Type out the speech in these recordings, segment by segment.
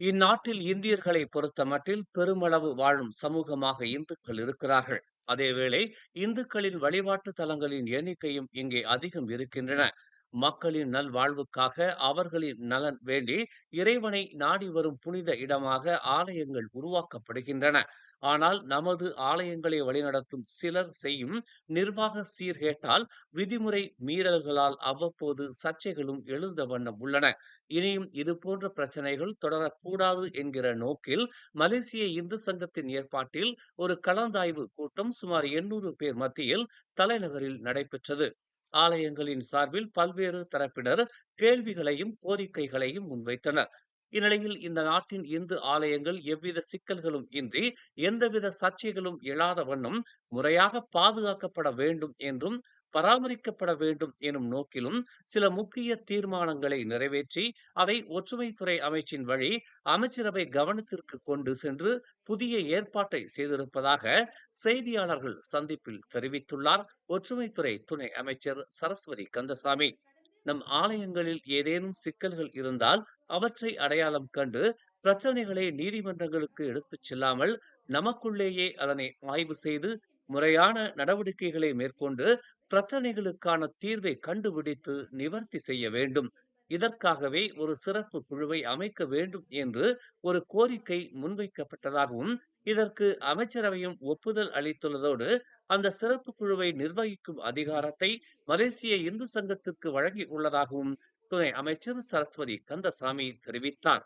இந்நாட்டில் இந்தியர்களை பொறுத்தமட்டில் பெருமளவு வாழும் சமூகமாக இந்துக்கள் இருக்கிறார்கள். அதேவேளை இந்துக்களின் வழிபாட்டு தலங்களின் எண்ணிக்கையும் இங்கே அதிகம் இருக்கின்றன. மக்களின் நல்வாழ்வுக்காக அவர்களின் நலன் வேண்டி இறைவனை நாடி வரும் புனித இடமாக ஆலயங்கள் உருவாக்கப்படுகின்றன. ஆனால் நமது ஆலயங்களை வழிநடத்தும் சிலர் செய்யும் நிர்வாக சீர்கேட்டால் விதிமுறை மீறல்களால் அவ்வப்போது சர்ச்சைகளும் எழுந்த வண்ணம் உள்ளன. இனியும் இது போன்ற பிரச்சனைகள் தொடரக்கூடாது என்கிற நோக்கில் மலேசிய இந்து சங்கத்தின் ஏற்பாட்டில் ஒரு கலந்தாய்வு கூட்டம் சுமார் எண்ணூறு பேர் மத்தியில் தலைநகரில் நடைபெற்றது. ஆலயங்களின் சார்பில் பல்வேறு தரப்பினர் கேள்விகளையும் கோரிக்கைகளையும் முன்வைத்தனர். இந்நிலையில் இந்த நாட்டின் இந்து ஆலயங்கள் எவ்வித சிக்கல்களும் இன்றி எந்தவித சர்ச்சைகளும் எழாத வண்ணம் முறையாக பாதுகாக்கப்பட வேண்டும் என்றும் பராமரிக்கப்பட வேண்டும் எனும் நோக்கிலும் சில முக்கிய தீர்மானங்களை நிறைவேற்றி அதை ஒற்றுமைத்துறை அமைச்சின் வழி அமைச்சரவை கவனத்திற்கு கொண்டு சென்று புதிய ஏற்பாட்டை செய்திருப்பதாக செய்தியாளர்கள் சந்திப்பில் தெரிவித்துள்ளார். ஒற்றுமைத்துறை துணை அமைச்சர் சரஸ்வதி கந்தசாமி. நம் ஆலயங்களில் ஏதேனும் சிக்கல்கள் இருந்தால் அவற்றை அடையாளம் கண்டு பிரச்சனைகளை நீதிமன்றங்களுக்கு எடுத்துச் செல்லாமல் நமக்குள்ளேயே அதனை ஆய்வு செய்து முறையான நடவடிக்கைகளை மேற்கொண்டு பிரச்சனைகளுக்கான தீர்வை கண்டுபிடித்து நிவர்த்தி செய்ய வேண்டும். இதற்காகவே ஒரு சிறப்பு குழுவை அமைக்க வேண்டும் என்று ஒரு கோரிக்கை முன்வைக்கப்பட்டதாகவும் இதற்கு அமைச்சரவையும் ஒப்புதல் அளித்துள்ளதோடு அந்த சிறப்பு குழுவை நிர்வகிக்கும் அதிகாரத்தை மலேசிய இந்து சங்கத்திற்கு வழங்கி உள்ளதாகவும் துணை அமைச்சர் சரஸ்வதி கந்தசாமி தெரிவித்தார்.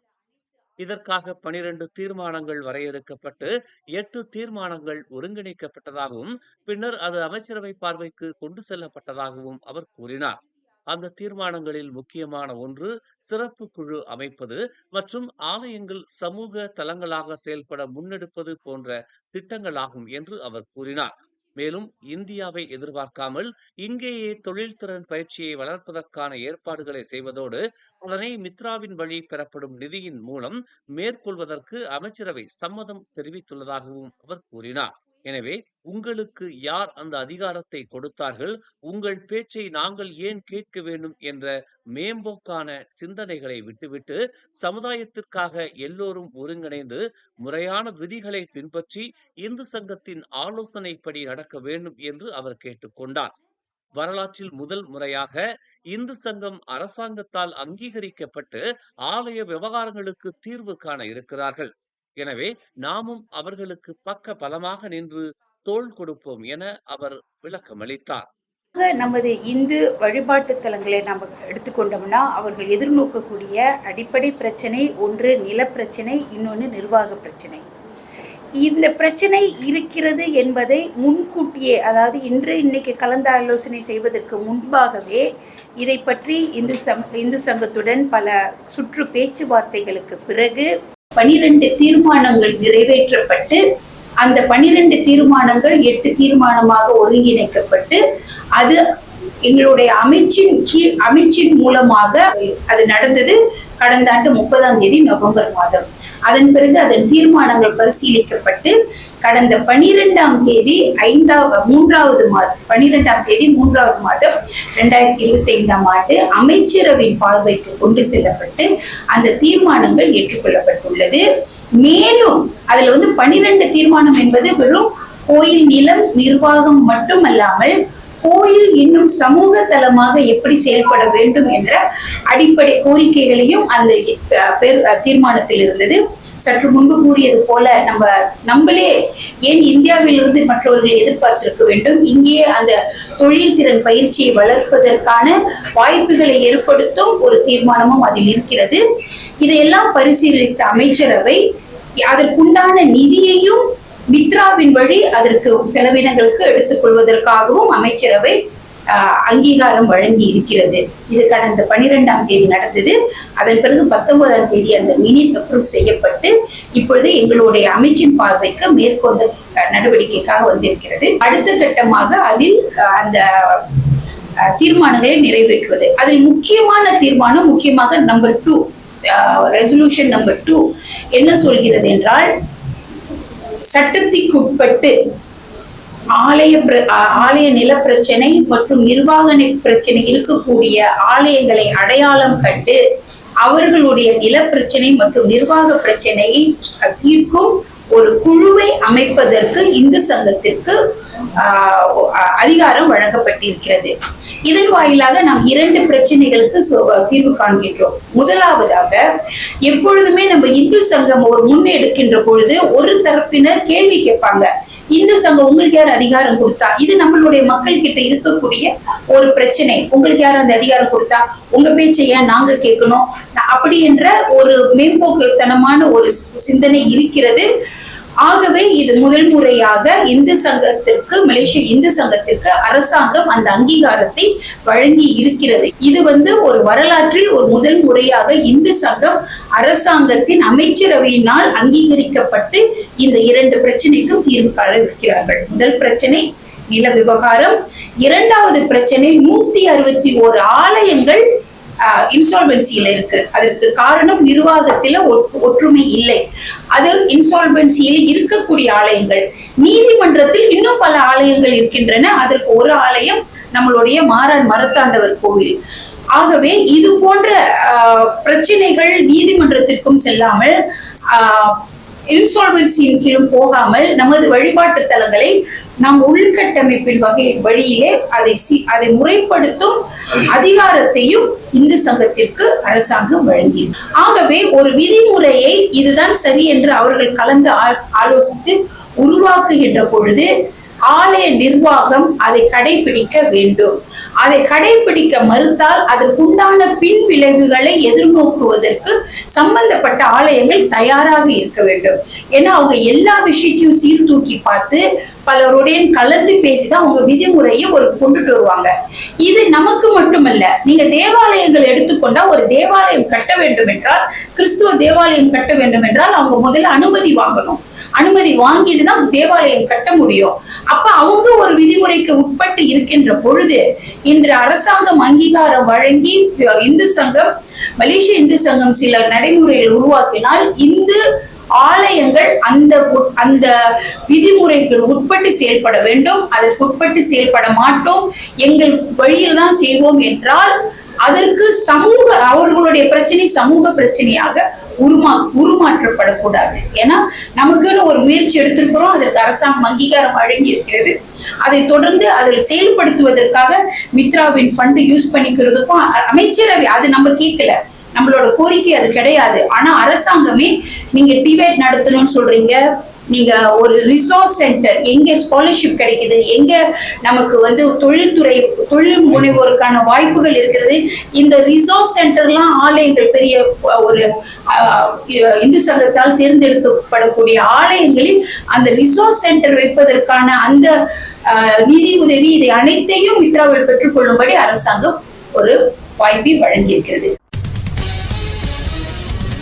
இதற்காக பனிரெண்டு தீர்மானங்கள் வரையறுக்கப்பட்டு எட்டு தீர்மானங்கள் ஒருங்கிணைக்கப்பட்டதாகவும் பின்னர் அது அமைச்சரவை பார்வைக்கு கொண்டு செல்லப்பட்டதாகவும் அவர் கூறினார். அந்த தீர்மானங்களில் முக்கியமான ஒன்று சிறப்பு குழு அமைப்பது மற்றும் ஆலயங்கள் சமூக தலங்களாக செயல்பட முன்னெடுப்பது போன்ற திட்டங்களாகும் என்று அவர் கூறினார். மேலும் இந்தியாவை எதிர்பார்க்காமல் இங்கேயே தொழில்திறன் பயிற்சியை வளர்ப்பதற்கான ஏற்பாடுகளை செய்வதோடு அதனை மித்ராவின் வழி பெறப்படும் நிதியின் மூலம் மேற்கொள்வதற்கு அமைச்சரவை சம்மதம் தெரிவித்துள்ளதாகவும் அவர் கூறினார். எனவே உங்களுக்கு யார் அந்த அதிகாரத்தை கொடுத்தார்கள்? உங்கள் பேச்சை நாங்கள் ஏன் கேட்க வேண்டும்? என்ற மேம்போக்கான சிந்தனைகளை விட்டுவிட்டு சமுதாயத்திற்காக எல்லோரும் ஒருங்கிணைந்து முறையான விதிகளை பின்பற்றி இந்து சங்கத்தின் ஆலோசனைப்படி நடக்க வேண்டும் என்று அவர் கேட்டுக்கொண்டார் வரலாற்றில் முதல் முறையாக இந்து சங்கம் அரசாங்கத்தால் அங்கீகரிக்கப்பட்டு ஆலய விவகாரங்களுக்கு தீர்வு காண இருக்கிறார்கள். எனவே நாமும் அவர்களுக்கு பக்க பலமாக நின்று தோள் கொடுப்போம் என அவர் விளக்கமளித்தார். நமது இந்து வழிபாட்டு தலங்களை நாம் எடுத்துக்கொண்டோம்னா அவர்கள் எதிர்நோக்கக்கூடிய அடிப்படை பிரச்சனை ஒன்று நிலப்பிரச்சனை இன்னொன்று நிர்வாக பிரச்சனை. இந்த பிரச்சனை இருக்கிறது என்பதை முன்கூட்டியே அதாவது இன்று இன்னைக்கு கலந்து ஆலோசனை செய்வதற்கு முன்பாகவே இதை பற்றி இந்து சம் இந்து சங்கத்துடன் பல சுற்று பேச்சுவார்த்தைகளுக்கு பிறகு பனிரெண்டு தீர்மானங்கள் நிறைவேற்றப்பட்டு அந்த பனிரெண்டு தீர்மானங்கள் எட்டு தீர்மானமாக ஒருங்கிணைக்கப்பட்டு அது எங்களுடைய அமைச்சின் கீழ் அமைச்சின் மூலமாக அது நடந்தது கடந்த ஆண்டு முப்பதாம் தேதி நவம்பர் மாதம். அதன் பிறகு அதன் தீர்மானங்கள் பரிசீலிக்கப்பட்டு கடந்த பனிரெண்டாம் தேதி ஐந்தாவது மூன்றாவது மாதம் பனிரெண்டாம் தேதி மூன்றாவது மாதம் ரெண்டாயிரத்தி இருபத்தி ஐந்தாம் ஆண்டு அமைச்சரவின் பார்வைக்கு கொண்டு செல்லப்பட்டு அந்த தீர்மானங்கள் ஏற்றுக்கொள்ளப்பட்டுள்ளது. மேலும் அதுல வந்து பனிரெண்டு தீர்மானம் என்பது வெறும் கோயில் நிலம் நிர்வாகம் மட்டுமல்லாமல் கோயில் இன்னும் சமூக தலமாக எப்படி செயல்பட வேண்டும் என்ற அடிப்படை கோரிக்கைகளையும் அந்த தீர்மானத்தில் இருந்தது. சற்று முன்பு கூறியது போல நம்ம நம்மளே ஏன் இந்தியாவிலிருந்து மற்றவர்கள் எதிர்பார்த்திருக்க வேண்டும்? இங்கே அந்த தொழில் திறன் பயிற்சியை வளர்ப்பதற்கான வாய்ப்புகளை ஏற்படுத்தும் ஒரு தீர்மானமும் அதில் இருக்கிறது. இதையெல்லாம் பரிசீலித்த அமைச்சரவை அதற்குண்டான நிதியையும் மித்ராவின் வழி அதற்கு செலவினங்களுக்கு எடுத்துக்கொள்வதற்காகவும் அமைச்சரவை அங்கீகாரம் வழங்கி இருக்கிறது இது கடந்த பனிரெண்டாம் தேதி நடந்தது. அதன் பிறகு பத்தொன்பதாம் தேதி அந்த மினிட் அப்ரூவ் செய்யப்பட்டு இப்பொழுது எங்களுடைய அமைச்சின் பார்வைக்கு மேற்கொண்ட நடவடிக்கைக்காக வந்திருக்கிறது. அடுத்த கட்டமாக அதில் அந்த தீர்மானங்களை நிறைவேற்றுவது. அதில் முக்கியமான தீர்மானம் முக்கியமாக number two resolution number two என்ன சொல்கிறது என்றால் சட்டத்திற்குட்பட்டு ஆலய ஆலய நில பிரச்சனை மற்றும் நிர்வாக பிரச்சனை இருக்கக்கூடிய ஆலயங்களை அடையாளம் கண்டு அவர்களுடைய நிலப்பிரச்சனை மற்றும் நிர்வாக பிரச்சனையை தீர்க்கும் ஒரு குழுவை அமைப்பதற்கு இந்து சங்கத்திற்கு அதிகாரம் வழங்கப்பட்டிருக்கிறது. இதன் வாயிலாக நாம் இரண்டு பிரச்சனைகளுக்கு தீர்வு காண்கின்றோம். முதலாவதாக எப்பொழுதுமே நம்ம இந்து சங்கம் ஒரு முன்னெடுக்கின்ற பொழுது ஒரு தரப்பினர் கேள்வி கேட்பாங்க. இந்து சங்கம் உங்களுக்கு யார் அதிகாரம் கொடுத்தா? இது நம்மளுடைய மக்கள் கிட்ட இருக்கக்கூடிய ஒரு பிரச்சனை. உங்களுக்கு யார் அந்த அதிகாரம் கொடுத்தா? உங்க பேச்சை ஏன் நாங்க கேட்கணும்? அப்படி என்ற ஒரு மேம்போக்குத்தனமான ஒரு சிந்தனை இருக்கிறது. ஆகவே இது முதல் முறையாக இந்து சங்கத்திற்கு மலேசிய இந்து சங்கத்திற்கு அரசாங்கம் அந்த அங்கீகாரத்தை வழங்கி இருக்கிறது. இது வந்து ஒரு வரலாற்றில் ஒரு முதல் முறையாக இந்து சங்கம் அரசாங்கத்தின் அமைச்சரவையினால் அங்கீகரிக்கப்பட்டு இந்த இரண்டு பிரச்சனைக்கும் தீர்வு காண இருக்கிறார்கள் முதல் பிரச்சனை நில விவகாரம். இரண்டாவது பிரச்சனை நூத்தி அறுபத்தி ஓரு ஆலயங்கள் இன்சால்வென்சியில இருக்கு. அதற்கு காரணம் நிர்வாகத்தில ஒற்றுமை இல்லை. அது இன்சால்வென்சியில் இருக்கக்கூடிய ஆலயங்கள். நீதிமன்றத்தில் இன்னும் பல ஆலயங்கள் இருக்கின்றன. அதற்கு ஒரு ஆலயம் நம்மளுடைய மாறான் மரத்தாண்டவர் கோவில். ஆகவே இது போன்ற பிரச்சனைகள் நீதிமன்றத்திற்கும் செல்லாமல் ஆஹ், இன்சால்வன்சியின் கீழும் போகாமல் நமது வழிபாட்டு தலங்களை நாம் உள்கட்டமைப்பின் வகை வழியிலே அதை சி- அதை முறைப்படுத்தும் அதிகாரத்தையும் இந்து சங்கத்திற்கு அரசாங்கம் வழங்கி. ஆகவே ஒரு விதிமுறையை இதுதான் சரி என்று அவர்கள் கலந்து ஆ- ஆலோசித்து உருவாக்குகின்ற பொழுது ஆலய நிர்வாகம் அதை கடைபிடிக்க வேண்டும். அதை கடைபிடிக்க மறுத்தால் அதற்குண்டான பின் விளைவுகளை எதிர்நோக்குவதற்கு சம்பந்தப்பட்ட ஆலயங்கள் தயாராக இருக்க வேண்டும். ஏன்னா அவங்க எல்லா விஷயத்தையும் சீர்தூக்கி பார்த்து பலருடைய கலந்து பேசிதான் அவங்க விதிமுறையை ஒரு கொண்டுட்டு வருவாங்க. இது நமக்கு மட்டுமல்ல நீங்க தேவாலயங்கள் எடுத்துக்கொண்டா ஒரு தேவாலயம் கட்ட வேண்டும் என்றால் கிறிஸ்துவ தேவாலயம் கட்ட வேண்டும் என்றால் அவங்க முதல்ல அனுமதி வாங்கணும். அனுமதி வாங்கிட்டு தான் தேவாலயம் கட்ட முடியும். அப்ப அவங்க ஒரு விதிமுறைக்கு உட்பட்டு இருக்கின்ற பொழுது இன்று அரசாங்கம் அங்கீகாரம் வழங்கி இந்து சங்கம் மலேசிய இந்து சங்கம் சில நடைமுறைகள் உருவாக்கினால் இந்து ஆலயங்கள் அந்த அந்த விதிமுறைகள் உட்பட்டு செயல்பட வேண்டும். அதற்கு உட்பட்டு செயல்பட மாட்டோம். எங்கள் வழியில் தான் செய்வோம் என்றால் அதற்கு சமூக அவர்களுடைய பிரச்சனை சமூக பிரச்சனையாக உருமா உருமாற்றப்படக்கூடாது. ஏன்னா நமக்குன்னு ஒரு முயற்சி எடுத்திருக்கிறோம் அதற்கு அரசாங்கம் அங்கீகாரம் வழங்கி இருக்கிறது அதை தொடர்ந்து அதில் செயல்படுத்துவதற்காக மித்ராவின் ஃபண்டு யூஸ் பண்ணிக்கிறதுக்கும் அமைச்சரவை அது நம்ம கேட்கல. நம்மளோட கோரிக்கை அது கிடையாது. ஆனா அரசாங்கமே நீங்க டிபேட் நடத்தணும்னு சொல்றீங்க நீங்க ஒரு ரிசோர்ஸ் சென்டர் எங்க ஸ்காலர்ஷிப் கிடைக்குது எங்க நமக்கு வந்து தொழில்துறை தொழில் முனைவோருக்கான வாய்ப்புகள் இருக்கிறது இந்த ரிசோர்ஸ் சென்டர்லாம் ஆலயங்கள் பெரிய ஒரு இந்து சங்கத்தால் தேர்ந்தெடுக்கப்படக்கூடிய ஆலயங்களில் அந்த ரிசோர்ஸ் சென்டர் வைப்பதற்கான அந்த நிதி உதவி இதை அனைத்தையும் மித்ராவில் பெற்றுக்கொள்ளும்படி அரசாங்கம் ஒரு வாய்ப்பை வழங்கியிருக்கிறது.